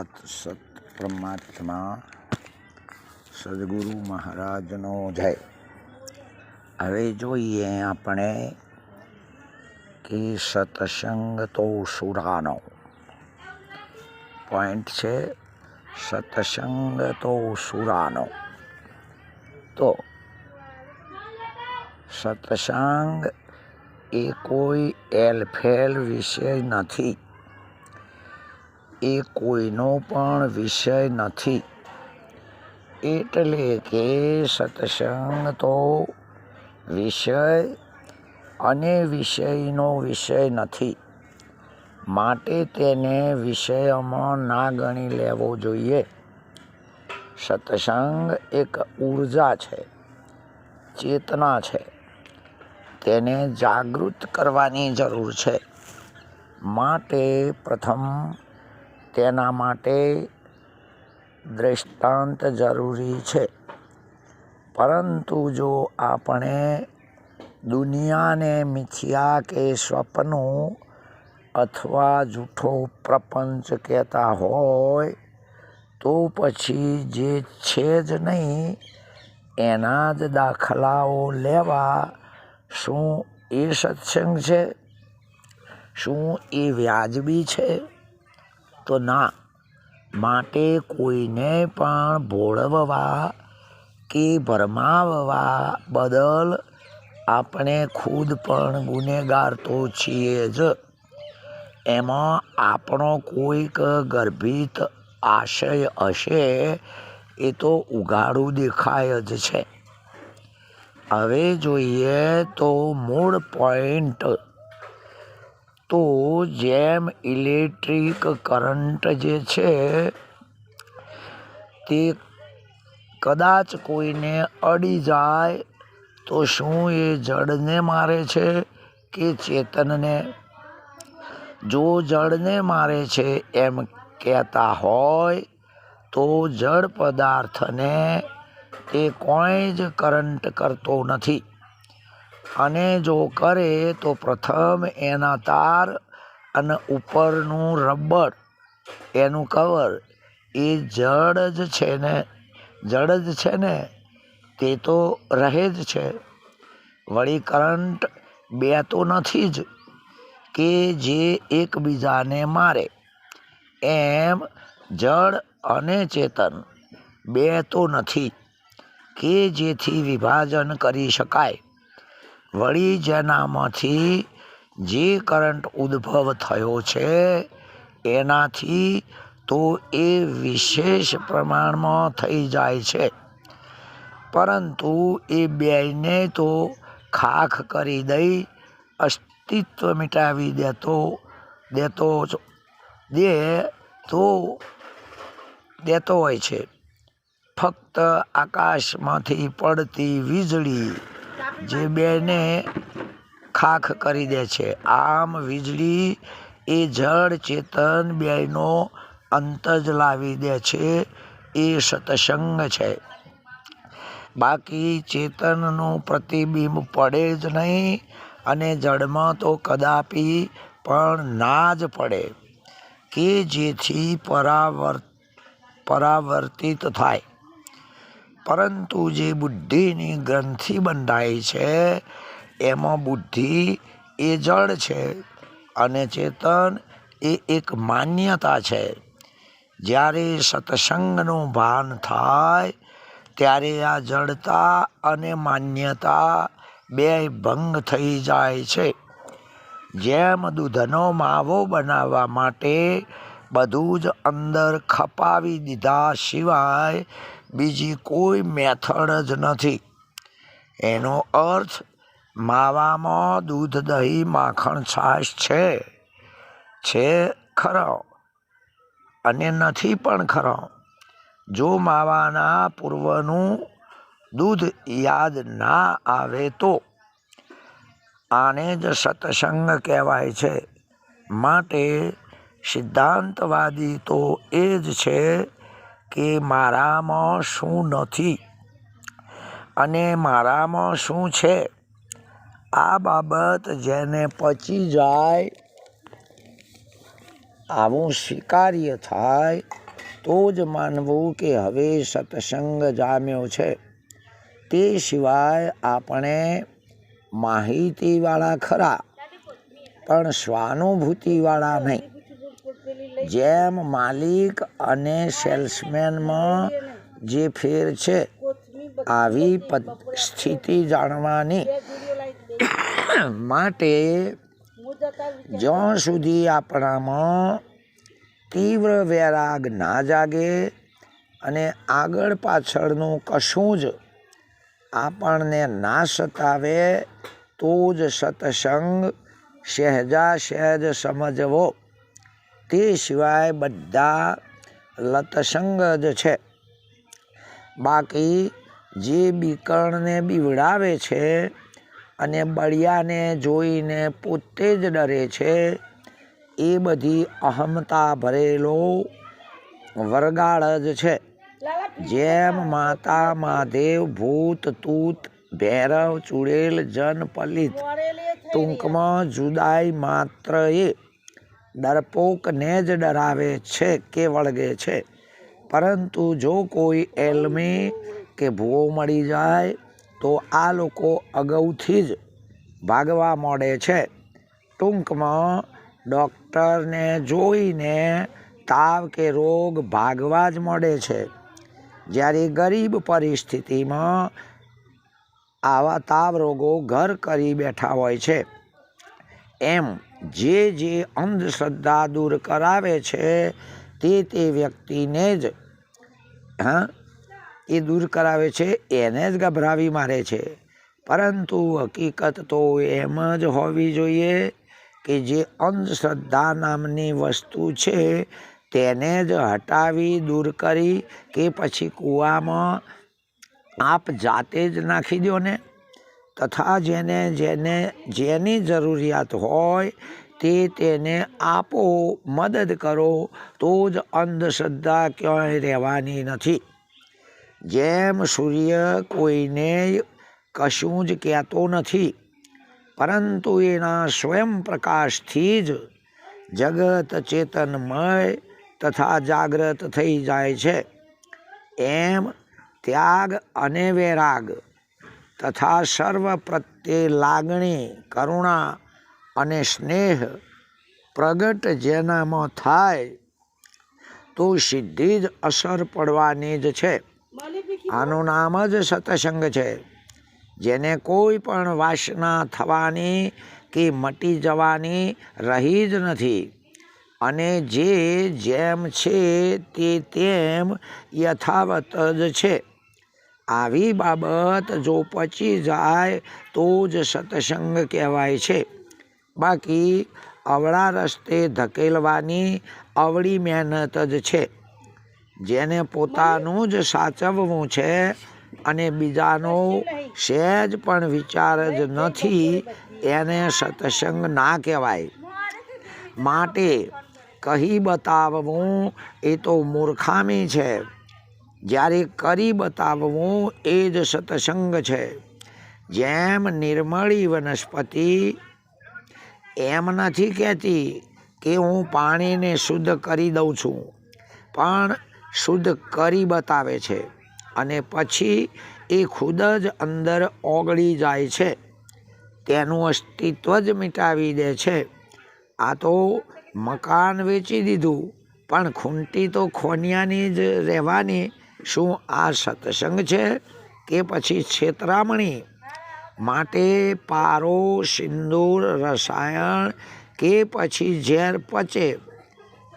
સત સત પરમાત્મા સદગુરુ મહારાજનો જય હવે જોઈએ આપણે કે સતસંગ તો સુરાનો। પોઈન્ટ છે સતસંગ તો સુરાનો। તો સત્સંગ એ કોઈ એલફેલ વિષય નથી। એ કોઈનો પણ વિષય નથી. એટલે કે સત્સંગ તો વિષય અને વિષયનો વિષય નથી. માટે તેને વિષયમાં ના ગણી લેવો જોઈએ. સત્સંગ એક ઊર્જા છે, ચેતના છે. તેને જાગૃત કરવાની જરૂર છે. માટે પ્રથમ તેના માટે દૃષ્ટાંત જરૂરી છે. પરંતુ જો આપણે દુનિયાને મિથ્યા કે સ્વપ્નું અથવા જૂઠો પ્રપંચ કહેતા હોય, તો પછી જે છે જ નહીં, એના જ દાખલાઓ લેવા શું એ સત્સંગ છે? શું એ વ્યાજબી છે? તો ના માટે કોઈને પણ ભોળવવા કે ભરમાવવા બદલ આપણે ખુદ પણ ગુનેગાર તો છીએ જ. એમાં આપણો કોઈક ગર્ભિત આશય હશે એ તો ઉઘાડું દેખાય જ છે. હવે જોઈએ તો મૂળ પોઈન્ટ તો જેમ ઇલેક્ટ્રિક કરંટ જે છે, તે કદાચ કોઈને અડી જાય, તો શું એ જડને મારે છે કે ચેતનને? જો જડને મારે છે એમ કહેતા હોય, તો જળ પદાર્થને તે કોઈ જ કરંટ કરતો નથી. અને જો કરે તો પ્રથમ એના તાર અને ઉપરનું રબર, એનું કવર, એ જડ જ છે ને જડ જ છે ને, તે તો રહે જ છે. વળી કરંટ બે તો નથી જ કે જે એકબીજાને મારે. એમ જળ અને ચેતન બે તો નથી કે જેથી વિભાજન કરી શકાય. વળી જેનામાંથી જે કરંટ ઉદ્ભવ થયો છે, એનાથી તો એ વિશેષ પ્રમાણમાં થઈ જાય છે. પરંતુ એ બેયને તો ખાખ કરી દઈ, અસ્તિત્વ મિટાવી દેતો દેતો દે તો દેતો હોય છે. ફક્ત આકાશમાંથી પડતી વીજળી જે બેને ખાખ કરી દે છે. આમ વીજળી એ જળ ચેતન અંત જ લાવી દે છે. એ સતસંગ છે. બાકી ચેતનનું પ્રતિબિંબ પડે જ નહીં અને જળમાં તો કદાપી પણ ના જ પડે કે જેથી પરાવર્ત પરાવર્તિત થાય. પરંતુ જે બુદ્ધિની ગ્રંથિ બંધાય છે, એમાં બુદ્ધિ એ જળ છે અને ચેતન એ એક માન્યતા છે. જ્યારે સત્સંગનું ભાન થાય, ત્યારે આ જડતા અને માન્યતા બે ભંગ થઈ જાય છે. જેમ દૂધનો માવો બનાવવા માટે બધું જ અંદર ખપાવી દીધા સિવાય બીજી કોઈ મેથડ જ નથી. એનો અર્થ, માવામાં દૂધ દહીં માખણ છાશ છે. છે ખરો, અને નથી પણ ખરો. જો માવાના પૂર્વનું દૂધ યાદ ના આવે તો. આને જ સત્સંગ કહેવાય છે. માટે સિદ્ધાંતવાદી તો એ જ છે કે મારામાં શું નથી અને મારામાં શું છે? આ બાબત જેને પચી જાય, આવું સ્વીકાર્ય થાય, તો જ માનવું કે હવે સત્સંગ જામ્યો છે. તે સિવાય આપણે માહિતીવાળા ખરા, પણ સ્વાનુભૂતિવાળા નહીં. જેમ માલિક અને સેલ્સમેનમાં જે ફેર છે આવી સ્થિતિ જાણવાની માટે જ્યાં સુધી આપણામાં તીવ્ર વૈરાગ ના જાગે અને આગળ પાછળનું કશું જ આપણને ના સતાવે તો જ સત્સંગ સહેજા સહેજ સમજવો. તે સિવાય બધા લતસંગ જ છે. બાકી જે બીકણને બીવડાવે છે અને બળિયાને જોઈને પોતે જ ડરે છે, એ બધી અહમતા ભરેલો વરગાળ જ છે. જેમ માતા મહાદેવ ભૂત, તૂત, ભૈરવ, ચુડેલ, જન, પલિત, ટૂંકમાં જુદાઈ માત્ર એ. ડરપોકને જ ડરાવે છે કે વળગે છે. પરંતુ જો કોઈ એલમી કે ભૂવો મળી જાય, તો આ લોકો અગાઉથી જ ભાગવા મળે છે. ટૂંકમાં, ડૉક્ટરને જોઈને તાવ કે રોગ ભાગવા જ મળે છે. જ્યારે ગરીબ પરિસ્થિતિમાં આવા તાવ રોગો ઘર કરી બેઠા હોય છે. એમ જે જે અંધશ્રદ્ધા દૂર કરાવે છે, તે તે વ્યક્તિને જ, હા, એ દૂર કરાવે છે, એને જ ગભરાવી મારે છે. પરંતુ હકીકત તો એમ જ હોવી જોઈએ કે જે અંધશ્રદ્ધા નામની વસ્તુ છે, તેને જ હટાવી, દૂર કરી કે પછી કૂવામાં આપ જાતે જ નાખી દો ને તથા જેને જેને જેની જરૂરિયાત હોય તે તેને આપો, મદદ કરો, તો જ અંધશ્રદ્ધા ક્યાંય રહેવાની નથી. જેમ સૂર્ય કોઈને કશું જ કહેતો નથી, પરંતુ એના સ્વયં પ્રકાશથી જ જગત ચેતનમય તથા જાગ્રત થઈ જાય છે. એમ ત્યાગ અને વૈરાગ તથા સર્વ પ્રત્યે લાગણી, કરુણા અને સ્નેહ પ્રગટ જેનામાં થાય, તો સિદ્ધિ જ અસર પડવાની જ છે. આનું નામ જ સત્સંગ છે. જેને કોઈ પણ વાસના થવાની કે મટી જવાની રહી જ નથી. અને જે જેમ છે તે તેમ યથાવત જ છે. આવી બાબત જો પચી જાય તો જ સત્સંગ કહેવાય છે. બાકી અવળા રસ્તે ધકેલવાની અવળી મહેનત જ છે. જેને પોતાનું જ સાચવવું છે અને બીજાનો સહેજ પણ વિચાર જ નથી, એને સત્સંગ ના કહેવાય. માટે કહી બતાવવું એ તો મૂર્ખામી છે. જ્યારે કરી બતાવવું એ જ સત્સંગ છે. જેમ નિર્મળી વનસ્પતિ, એમ નથી કહેતી કે હું પાણીને શુદ્ધ કરી દઉં છું, પણ શુદ્ધ કરી બતાવે છે અને પછી એ ખુદ જ અંદર ઓગળી જાય છે. તેનું અસ્તિત્વ જ મિટાવી દે છે. આ તો મકાન વેચી દીધું, પણ ખૂંટી તો ખોનિયાની જ રહેવાની શું આ સત્સંગ છે કે પછી છેતરામણી? માટે પારો, સિંદૂર, રસાયણ કે પછી ઝેર પચે?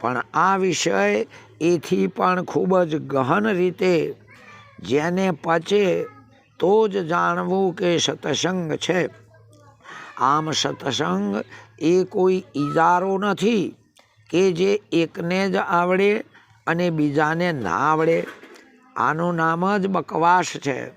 પણ આ વિષય એથી પણ ખૂબ જ ગહન રીતે. જેને પચે તો જ જાણવું કે સત્સંગ છે. આમ સત્સંગ એ કોઈ ઈજારો નથી કે જે એકને જ આવડે અને બીજાને ના આવડે. આનું નામ જ બકવાસ છે.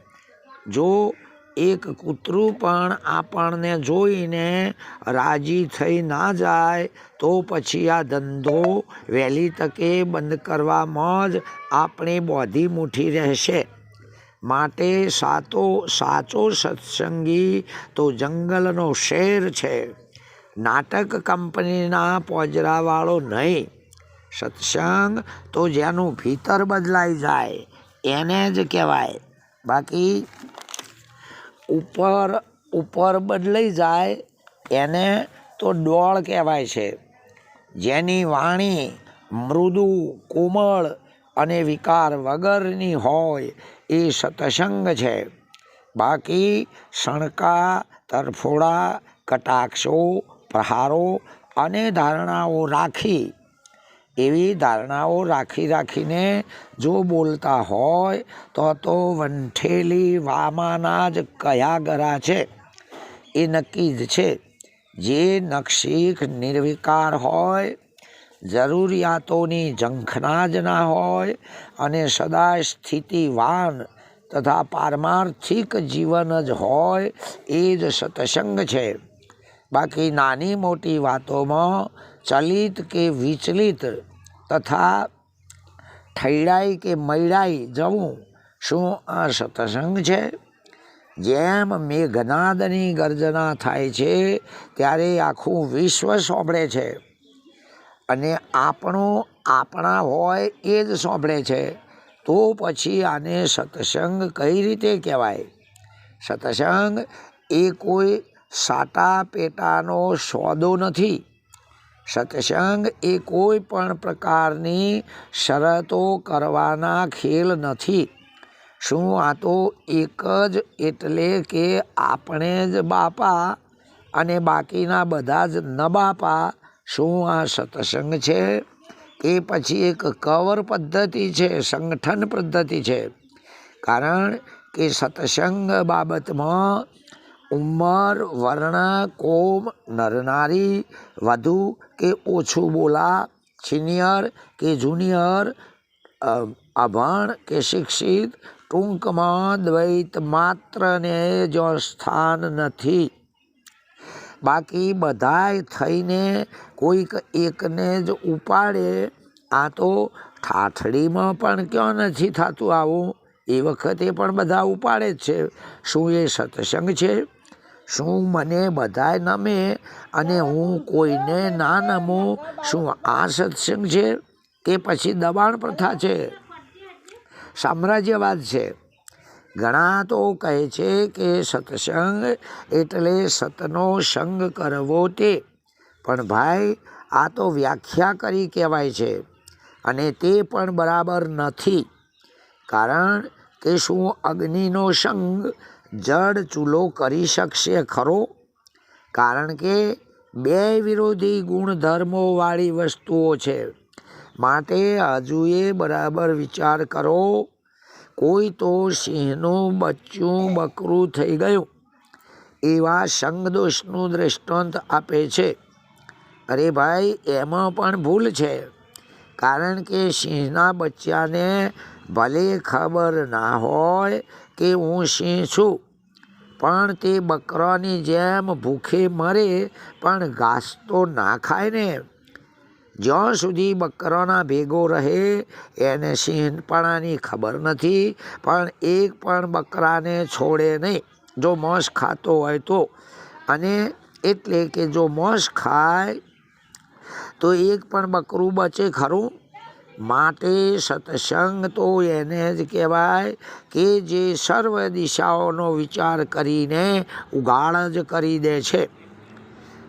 જો એક કૂતરું પણ આપણને જોઈને રાજી થઈ ના જાય, તો પછી આ ધંધો વહેલી તકે બંધ કરવામાં જ આપણી બોધી મૂઠી રહેશે. માટે સાતો સાચો સત્સંગી તો જંગલનો શેર છે. નાટક કંપનીના પોજરાવાળો નહીં. સત્સંગ તો જેનું ભીતર બદલાઈ જાય. એને જ કહેવાય. બાકી ઉપર ઉપર બદલાઈ જાય, એને તો ડોળ કહેવાય છે. જેની વાણી મૃદુ, કોમળ અને વિકાર વગરની હોય એ સતસંગ છે. બાકી શણકા તરફોડા કટાક્ષો, પ્રહારો અને ધારણાઓ રાખી એવી ધારણાઓ રાખી રાખીને જો બોલતા હોય, તો તો વંઠેલી વામાના જ કયા ગરા છે. એ નક્કી જ છે. જે નક્ષીક નિર્વિકાર હોય, જરૂરિયાતોની ઝંખના જ ના હોય અને સદા સ્થિતિવાન તથા પારમાર્થિક જીવન જ હોય, એ જ સત્સંગ છે. બાકી નાની મોટી વાતોમાં ચલિત કે વિચલિત તથા ઠૈડાઈ કે મૈડાઈ જવું શું આ સત્સંગ છે જેમ મેઘનાદની ગર્જના થાય છે ત્યારે આખું વિશ્વ સોંભળે છે અને આપણો આપણા હોય એ જ સાંભળે છે તો પછી આને સત્સંગ કઈ રીતે કહેવાય સત્સંગ એ કોઈ સાટા પેટાનો સોદો નથી સત્સંગ એ કોઈ પણ પ્રકારની શરતો કરવાના ખેલ નથી. શું આ તો એક જ એટલે કે આપણે જ બાપા અને બાકીના બધા જ ન બાપા શું આ સત્સંગ છે? કે પછી એક કવર પદ્ધતિ છે, સંગઠન પદ્ધતિ છે. કારણ કે સત્સંગ બાબતમાં ઉંમર, વર્ણ, કોમ, નરનારી, વધુ કે ઓછું બોલા, સિનિયર કે જુનિયર અભણ કે શિક્ષિત, ટૂંકમાં દ્વૈત માત્રને જો સ્થાન નથી. બાકી બધાય થઈને કોઈક એકને જ ઉપાડે, આ તો ઠાઠડીમાં પણ ક્યાં નથી થતું આવું? એ વખતે પણ બધા ઉપાડે જ છે. શું એ સત્સંગ છે? શું મને બધાય નમે અને હું કોઈને ના નમું? શું આ સત્સંગ છે કે પછી દબાણ પ્રથા છે? સામ્રાજ્યવાદ છે. ઘણા તો કહે છે કે સત્સંગ એટલે સતનો સંગ કરવો તે. પણ ભાઈ, આ તો વ્યાખ્યા કરી કહેવાય છે અને તે પણ બરાબર નથી. કારણ કે શું અગ્નિનો સંગ જડ ચૂલો કરી શકશે ખરો? કારણ કે બે વિરોધી ગુણધર્મોવાળી વસ્તુઓ છે. માટે હજુ એ બરાબર વિચાર કરો. કોઈ તો સિંહનું બચ્ચું બકરું થઈ ગયું. એવા સંગદોષનું દૃષ્ટાંત આપે છે. અરે ભાઈ, એમાં પણ ભૂલ છે. કારણ કે સિંહના બચ્ચાને ભલે ખબર ના હોય કે હું સિંહ છું. પણ તે બકરાની જેમ ભૂખે મરે, પણ ઘાસ તો ના ખાય ને. જ્યાં સુધી બકરાના ભેગો રહે, એને સિંહપણાની ખબર નથી, પણ એક પણ બકરાને છોડે નહીં. જો મોસ ખાતો હોય તો. અને એટલે કે જો મોસ ખાય, તો એક પણ બકરું બચે ખરું? માટે સત્સંગ તો એને જ કહેવાય કે જે સર્વ દિશાઓનો વિચાર કરીને ઉગાડ જ કરી દે છે.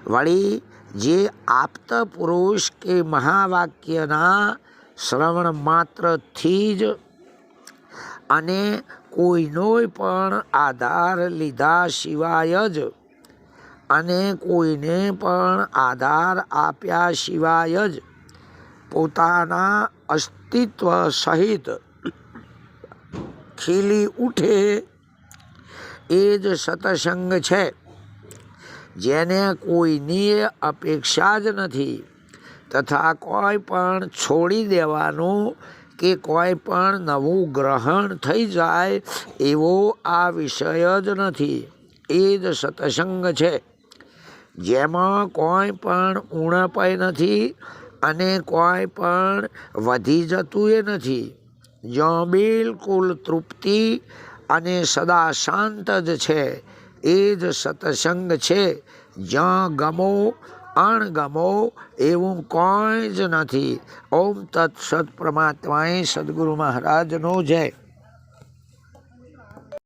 વળી જે આપ્ત પુરુષ કે મહાવાક્યના શ્રવણ માત્રથી જ અને કોઈનો પણ આધાર લીધા સિવાય જ અને કોઈને પણ આધાર આપ્યા સિવાય જ પોતાના અસ્તિત્વ સહિત ખીલી ઉઠે એ જ સતસંગ છે. જેને કોઈની અપેક્ષા જ નથી તથા કોઈ પણ છોડી દેવાનું કે કોઈ પણ નવું ગ્રહણ થઈ જાય એવો આ વિષય જ નથી. એ જ સત્સંગ છે. જેમાં કોઈ પણ ઉણપય નથી અને કોઈ પણ વધી જતું એ નથી. જ્યાં બિલકુલ તૃપ્તિ અને સદા શાંત જ છે, એ જ સત્સંગ છે. જ્યાં ગમો, અણગમો એવું કોઈ જ નથી. ઓમ તત્સત પરમાત્માએ સદગુરુ મહારાજનો જય.